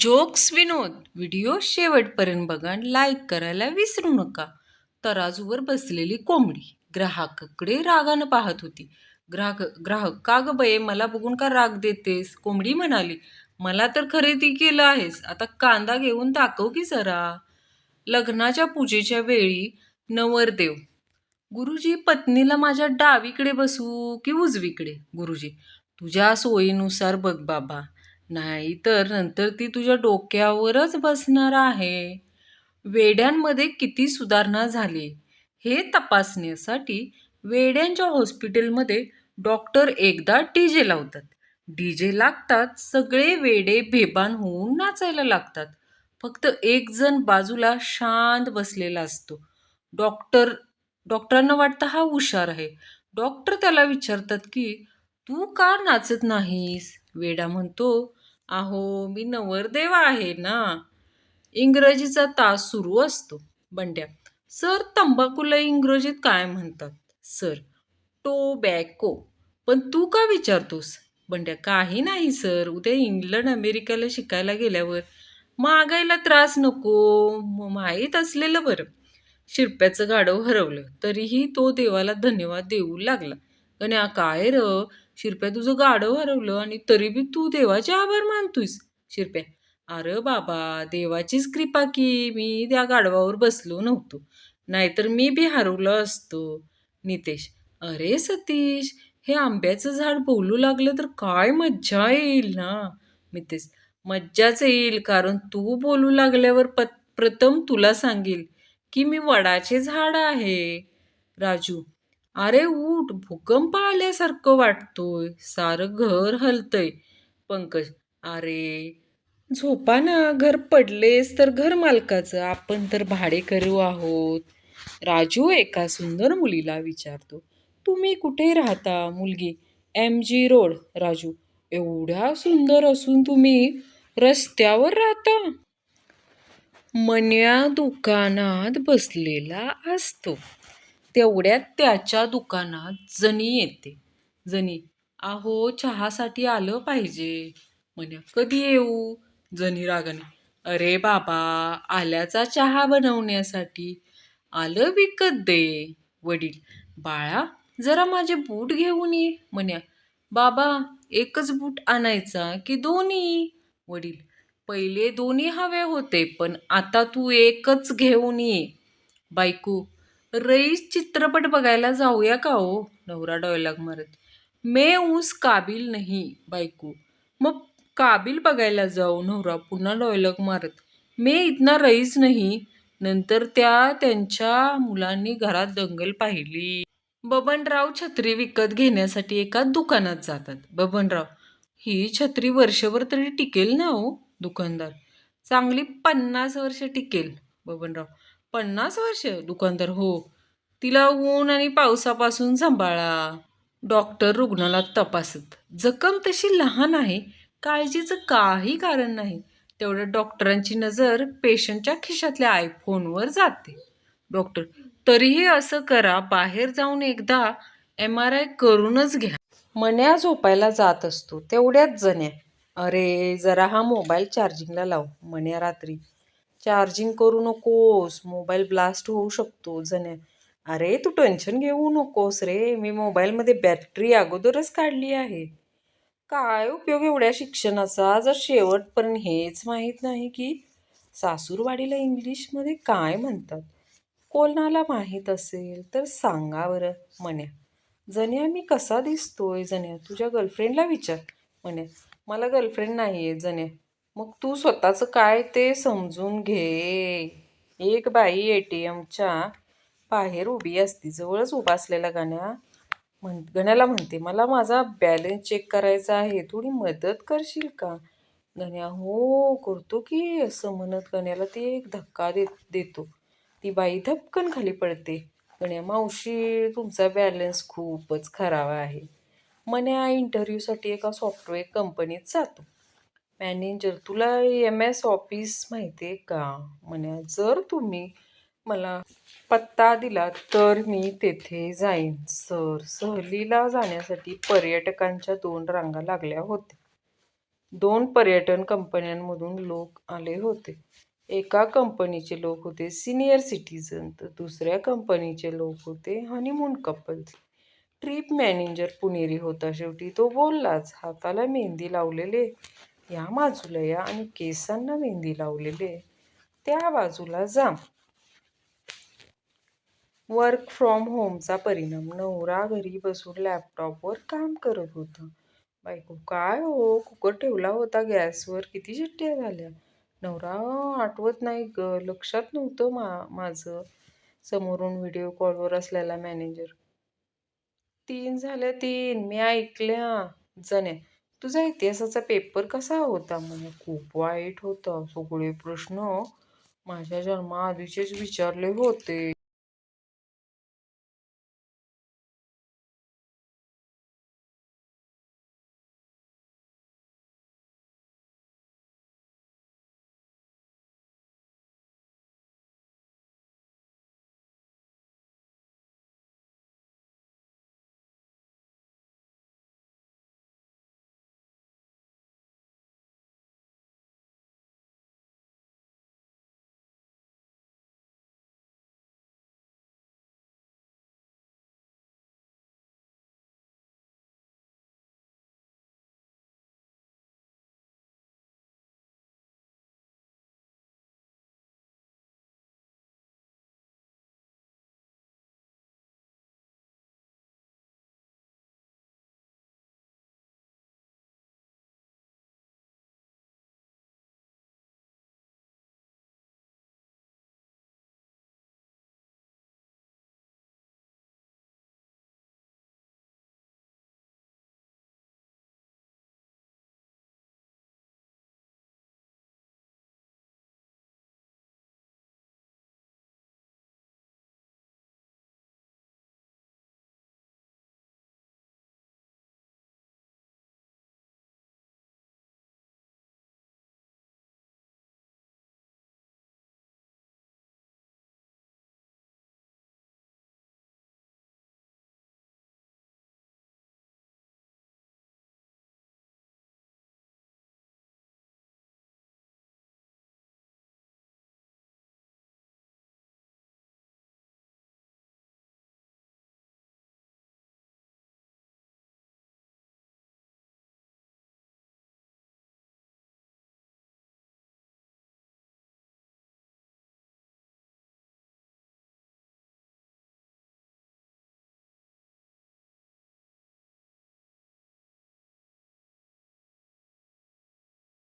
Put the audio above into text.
Jokes विनोद. Video शेवटपर्यंत बघा आणि लाईक करायला विसरू नका. तराजूवर बसलेली कोंबडी. ग्राहकाकडे रागानं पाहत होती. ग्राहक ग्राहक का ग बये मला बघून का राग देतेस? कोंबडी म्हणाली मला तर खरेदी केलं आहेस. आता कांदा घेऊन दाखव की जरा. लग्नाच्या पूजेच्या वेळी नवरदेव गुरुजी पत्नीला माझ्या डावीकडे बसू की उजवीकडे? गुरुजी तुझ्या सोयीनुसार बघ बाबा. नाही तर नंतर ती तुझ्या डोक्यावरच बसणार आहे. वेड्यांमध्ये किती सुधारणा झाली हे तपासण्यासाठी वेड्यांच्या हॉस्पिटलमध्ये डॉक्टर एकदा डी जे लावतात. डी जे लागतात सगळे वेडे बेभान होऊन नाचायला लागतात. फक्त एक जण बाजूला शांत बसलेला असतो. डॉक्टर डॉक्टरांना वाटतं हा हुशार आहे. डॉक्टर त्याला विचारतात की तू का नाचत नाहीस? वेडा म्हणतो अहो मी नवरदेव आहे ना. इंग्रजीचा तास सुरू असतो. बंड्या सर तंबाखूला इंग्रजीत काय म्हणतात? Sir tobacco. पण तू का विचारतोस? बंड्या काही नाही सर. उद्या इंग्लंड अमेरिकेला शिकायला गेल्यावर मागायला त्रास नको. माहीत असलेलं बरं. शिरप्याचं गाडव हरवलं तरीही तो देवाला धन्यवाद देऊ लागला. गण्या काय र? शिरप्या तुझं गाडं हरवलं आणि तरी बी तू देवाचे आभार मानतोयस शिरप्या. अरे बाबा देवाचीच कृपा की मी त्या गाढवावर बसलो नव्हतो. नाहीतर मी बी हरवलं असतो. नितेश अरे सतीश हे आंब्याचं झाड बोलू लागलं तर काय मज्जा येईल ना? मितेश मज्जाच येईल कारण तू बोलू लागल्यावर प प्रथम तुला सांगेल की मी वडाचे झाड आहे. राजू अरे उठ भूकंप आल्यासारखं वाटतोय. सारं घर हलतंय. पंकज अरे झोपाना घर पडलेस तर घर मालकाचं. आपण तर भाडे करू आहोत. राजू एका सुंदर मुलीला विचारतो तुम्ही कुठे राहता मुलगी? M G road Raju. एवढ्या सुंदर असून तुम्ही रस्त्यावर राहता? मन्या दुकानात बसलेला असतो. तेवढ्यात त्याच्या दुकानात जनी येते. जनी अहो चहासाठी आलं पाहिजे. म्हण्या कधी येऊ? जनी रागाने अरे बाबा आल्याचा चहा बनवण्यासाठी. आलं विकत दे. वडील बाळा जरा माझे बूट घेऊन ये. म्हण्या बाबा एकच बूट आणायचा की दोन्ही? वडील पहिले दोन्ही हवे होते पण आता तू एकच घेऊन ये. बायको रईस चित्रपट बघायला जाऊया का हो? नवरा डॉयलॉग मारत. मे ऊस काबिल नाही बायको. मग काबिल बघायला जाऊ नवरा पुन्हा डॉयलॉग मारत. मे इतना रईस नाही नंतर त्या त्यांच्या मुलांनी घरात दंगल पाहिली. बबनराव छत्री विकत घेण्यासाठी एका दुकानात जातात. बबनराव ही छत्री वर्षभर तरी टिकेल ना हो दुकानदार? चांगली पन्नास वर्ष टिकेल बबनराव. पन्नास वर्ष दुकानदार हो. तिला ऊन आणि पावसापासून सांभाळा. डॉक्टर रुग्णाला तपासत. जखम तशी लहान आहे काळजीचं काही कारण नाही. तेवढ्या डॉक्टरांची नजर पेशंटच्या खिशातल्या आयफोनवर जाते. डॉक्टर तरीही असं करा बाहेर जाऊन एकदा एम आर आय करूनच घ्या. मन्या झोपायला जात असतो तेवढ्याच जण्या. अरे जरा हा मोबाईल चार्जिंगला लाव मन्या रात्री. चार्जिंग करू नकोस मोबाईल ब्लास्ट होऊ शकतो जण्या अरे तू टेन्शन घेऊ नकोस रे मी मोबाईलमध्ये बॅटरी अगोदरच काढली आहे. काय उपयोग एवढ्या शिक्षणाचा? जर शेवटपर्यंत हेच माहीत नाही की सासूरवाडीला इंग्लिशमध्ये काय म्हणतात? कोणाला माहीत असेल तर सांगा बरं म्हण्या जण्या मी कसा दिसतोय? जण्या तुझ्या गर्लफ्रेंडला विचार म्हणे. मला गर्लफ्रेंड नाही आहे जण्या मग तू स्वतःचं काय ते समजून घे. एक बाई ए टी एमच्या बाहेर उभी असती जवळच उभा असलेला गाण्या म्हण गण्याला म्हणते मला माझा बॅलन्स चेक करायचा आहे थोडी मदत करशील का? गण्या हो करतो की असं म्हणत गण्याला ती एक धक्का देत देतो. ती बाई धपकन खाली पडते. गण्या मावशी तुमचा बॅलन्स खूपच खराब आहे. मन्या इंटरव्ह्यूसाठी एका सॉफ्टवेअर कंपनीत जातो. मॅनेजर तुला एम एस ऑफिस माहिती आहे का म्हण्या जर तुम्ही मला पत्ता दिला तर मी तेथे जाईन सर सहलीला जाण्यासाठी पर्यटकांच्या दोन रांगा लागल्या होत्या दोन पर्यटन कंपन्यांमधून लोक आले होते. एका कंपनीचे लोक होते सिनियर सिटीजन तर दुसऱ्या कंपनीचे लोक होते हनीमून कपल्स. ट्रिप मॅनेजर पुणेरी होता शेवटी. तो बोललाच, हाताला मेहंदी लावलेले या बाजूला या आणि केसांना मेहंदी लावलेले त्या बाजूला जा. वर्क फ्रॉम होमचा परिणाम नवरा घरी बसून लॅपटॉपवर काम करत होता. बायको काय हो कुकर ठेवला होता गॅसवर किती चिट्ट्या झाल्या? नवरा आठवत नाही ग लक्षात नव्हतं मा माझं समोरून व्हिडिओ कॉलवर असलेला मॅनेजर. तीन झाल्या तीन मी ऐकल्या. जण्या तुझा इतिहासाचा पेपर कसा होता? म्हणजे खूप वाईट होता. सगळे प्रश्न माझ्या जन्माआधीचेच विचारले होते.